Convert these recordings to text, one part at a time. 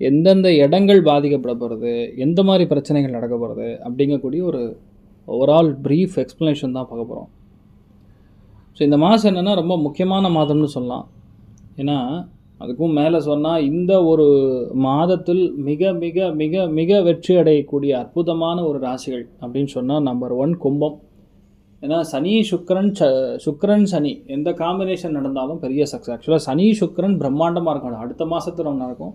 எந்தெந்த இடங்கள் பாதிக்கப்பட போகிறது எந்த மாதிரி பிரச்சனைகள் நடக்க போகிறது அப்படிங்கக்கூடிய ஒரு ஓவரால் ப்ரீஃப் எக்ஸ்ப்ளனேஷன் தான் பார்க்க போகிறோம் ஸோ இந்த மாதம் என்னென்னா ரொம்ப முக்கியமான மாதம்னு சொல்லலாம். ஏன்னா அதுக்கும் மேலே சொன்னால் இந்த ஒரு மாதத்தில் மிக மிக மிக மிக வெற்றி அடையக்கூடிய அற்புதமான ஒரு ராசிகள் அப்படின்னு சொன்னால் நம்பர் ஒன் கும்பம். ஏன்னா சனி சுக்கரன் ச சுக்கரன் சனி எந்த காம்பினேஷன் நடந்தாலும் பெரிய சக்ஸஸ் ஆக்சுவலாக சனி சுக்கரன் பிரம்மாண்டமாக இருக்கும். அடுத்த மாதத்தில் ஒன்று நடக்கும்.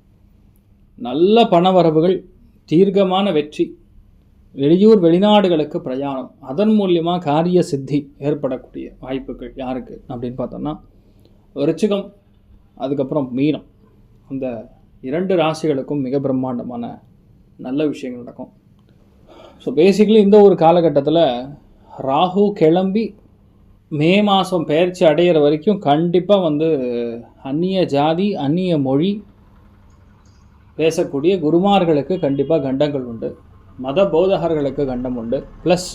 நல்ல பணவரவுகள் தீர்க்கமான வெற்றி வெளியூர் வெளிநாடுகளுக்கு பிரயாணம் அதன் மூலியமாக காரிய சித்தி ஏற்படக்கூடிய வாய்ப்புகள் யாருக்கு அப்படின்னு பார்த்தோம்னா ரிச்சிகம் அதுக்கப்புறம் மீனம். அந்த இரண்டு ராசிகளுக்கும் மிக பிரம்மாண்டமான நல்ல விஷயங்கள் நடக்கும். ஸோ பேசிக்கலி இந்த ஒரு காலகட்டத்தில் ராகு கிளம்பி மே மாதம் பயிற்சி அடையிற வரைக்கும் கண்டிப்பாக வந்து அந்நிய ஜாதி அந்நிய மொழி பேசக்கூடிய குருமார்களுக்கு கண்டிப்பாக கண்டங்கள் உண்டு. மத போதகர்களுக்கு கண்டம் உண்டு. ப்ளஸ்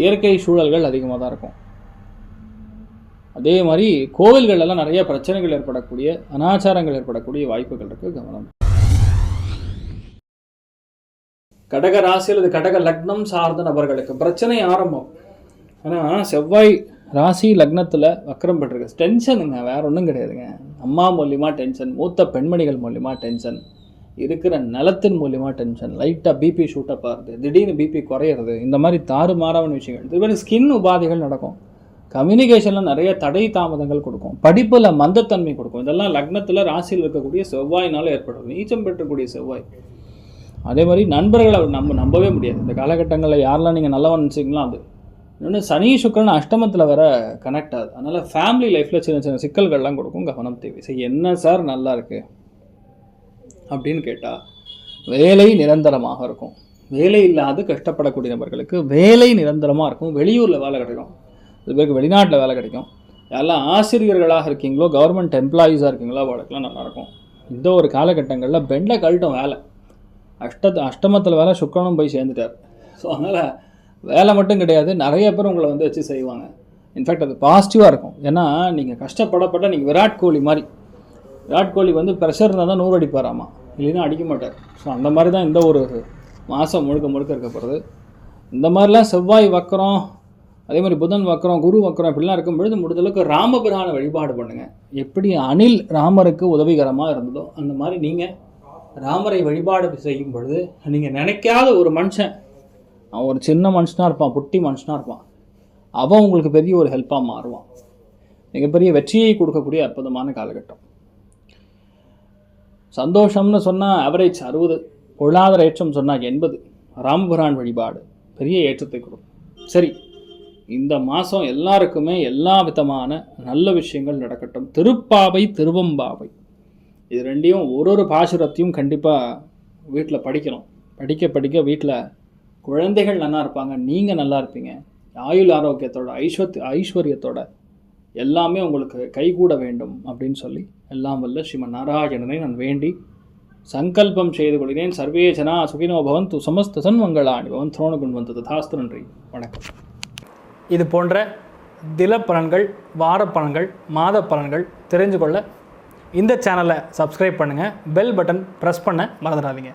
இயற்கை சூழல்கள் அதிகமாக தான் இருக்கும். அதே மாதிரி கோவில்கள் எல்லாம் நிறைய பிரச்சனைகள் ஏற்படக்கூடிய அனாச்சாரங்கள் ஏற்படக்கூடிய வாய்ப்புகள் இருக்குது கவனம். கடக ராசி அல்லது கடக லக்னம் சார்ந்த நபர்களுக்கு பிரச்சனை ஆரம்பம். ஏன்னா செவ்வாய் ராசி லக்னத்தில் வக்கரம் பெற்றிருக்கு. டென்ஷனுங்க வேற ஒன்றும் கிடையாதுங்க. அம்மா மூலியமாக டென்ஷன் மூத்த பெண்மணிகள் மூலியமாக டென்ஷன் இருக்கிற நிலத்தின் மூலியமாக டென்ஷன் லைட்டாக பிபி ஷூட்டப் ஆகுது திடீர்னு பிபி குறையிறது இந்த மாதிரி தாறுமாறான விஷயங்கள். இது மாதிரி ஸ்கின் உபாதைகள் நடக்கும். கம்யூனிகேஷனில் நிறைய தடை தாமதங்கள் கொடுக்கும். படிப்பில் மந்தத்தன்மை கொடுக்கும். இதெல்லாம் லக்னத்தில் ராசியில் இருக்கக்கூடிய செவ்வாயினால் ஏற்படும். நீச்சம் பெற்றக்கூடிய செவ்வாய். அதே மாதிரி நண்பர்களை அவர் நம்ம நம்பவே முடியாது. இந்த காலகட்டங்களில் யாரெல்லாம் நீங்கள் நல்லவன் நினச்சிங்களோ அது. இன்னொன்று சனி சுக்கரன் அஷ்டமத்தில் வர கனெக்ட் ஆகுது. அதனால் ஃபேமிலி லைஃப்பில் சின்ன சின்ன சிக்கல்கள்லாம் கொடுக்கும் கவனம் தேவை. சரி என்ன சார் நல்லா இருக்குது அப்படின்னு கேட்டால் வேலை நிரந்தரமாக இருக்கும். வேலை இல்லாது கஷ்டப்படக்கூடிய நபர்களுக்கு வேலை நிரந்தரமாக இருக்கும். வெளியூரில் வேலை கிடைக்கும். சில பேருக்கு வெளிநாட்டில் வேலை கிடைக்கும். யாரெல்லாம் ஆசிரியர்களாக இருக்கீங்களோ கவர்மெண்ட் எம்ப்ளாயீஸாக இருக்கீங்களோ அவளுக்கெல்லாம் நல்லாயிருக்கும் இந்த ஒரு காலகட்டங்களில் பெண்டை கழட்டும் வேலை. அஷ்ட அஷ்டமத்தில் வேலை சுக்கரனும் போய் சேர்ந்துட்டார். ஸோ அதனால் வேலை மட்டும் கிடையாது நிறைய பேர் உங்களை வந்து வச்சு செய்வாங்க. இன்ஃபேக்ட் அது பாசிட்டிவாக இருக்கும். ஏன்னா நீங்கள் கஷ்டப்படப்பட்ட நீங்கள் விராட் கோலி மாதிரி. விராட் கோலி வந்து ப்ரெஷர் இருந்தால் தான் நூறு அடிப்பாராமா? இல்லைன்னா அடிக்க மாட்டார். ஸோ அந்த மாதிரி தான் இந்த ஒரு மாதம் முழுக்க முழுக்க இருக்க போகிறது இந்த மாதிரிலாம் செவ்வாய் வக்கரம் அதே மாதிரி புதன் வக்கரம் குரு வக்கரம் இப்படிலாம் இருக்கும் பொழுது முடிஞ்சளவுக்கு ராமபிரான வழிபாடு பண்ணுங்கள் எப்படி அனில் ராமருக்கு உதவிகரமாக இருந்ததோ அந்த மாதிரி நீங்கள் ராமரை வழிபாடு செய்யும் பொழுது நீங்கள் நினைக்காத ஒரு மனுஷன் அவன் ஒரு சின்ன மனுஷனாக இருப்பான் குட்டி மனுஷனாக இருப்பான். அவன் உங்களுக்கு பெரிய ஒரு ஹெல்ப்பாக மாறுவான். மிகப்பெரிய வெற்றியை கொடுக்கக்கூடிய அற்புதமான காலகட்டம். சந்தோஷம்னு சொன்னால் ஆவரேஜ் அறுபது பொருளாதார ஏற்றம் சொன்னால் எண்பது. ராமபுரான் வழிபாடு பெரிய ஏற்றத்தை கொடுக்கும் சரி இந்த மாதம் எல்லாருக்குமே எல்லா விதமான நல்ல விஷயங்கள் நடக்கட்டும். திருப்பாவை திருவம்பாவை. இது ரெண்டையும் ஒரு ஒரு பாசுரத்தையும் கண்டிப்பாக வீட்டில் படிக்கணும். படிக்க படிக்க வீட்டில் குழந்தைகள் நல்லா இருப்பாங்க நீங்கள் நல்லா இருப்பீங்க. ஆயுள் ஆரோக்கியத்தோட ஐஸ்வத் ஐஸ்வர்யத்தோட எல்லாமே உங்களுக்கு கைகூட வேண்டும் அப்படின்னு சொல்லி எல்லாம் வல்ல ஸ்ரீமன் நாராயணனை நான் வேண்டி சங்கல்பம் செய்து கொள்கிறேன். சர்வே ஜனா சுகினோ பவந்து சமஸ்த சன்மங்களாணி பவன் துரோணகுண் வந்து ததாஸ்து நன்றி. வணக்கம். இது போன்ற தில பலன்கள் வார பலன்கள் மாத பலன்கள் தெரிஞ்சு கொள்ள இந்த சேனலை சப்ஸ்கிரைப் பண்ணுங்கள் பெல் பட்டன் ப்ரெஸ் பண்ண மறந்துடாதீங்க.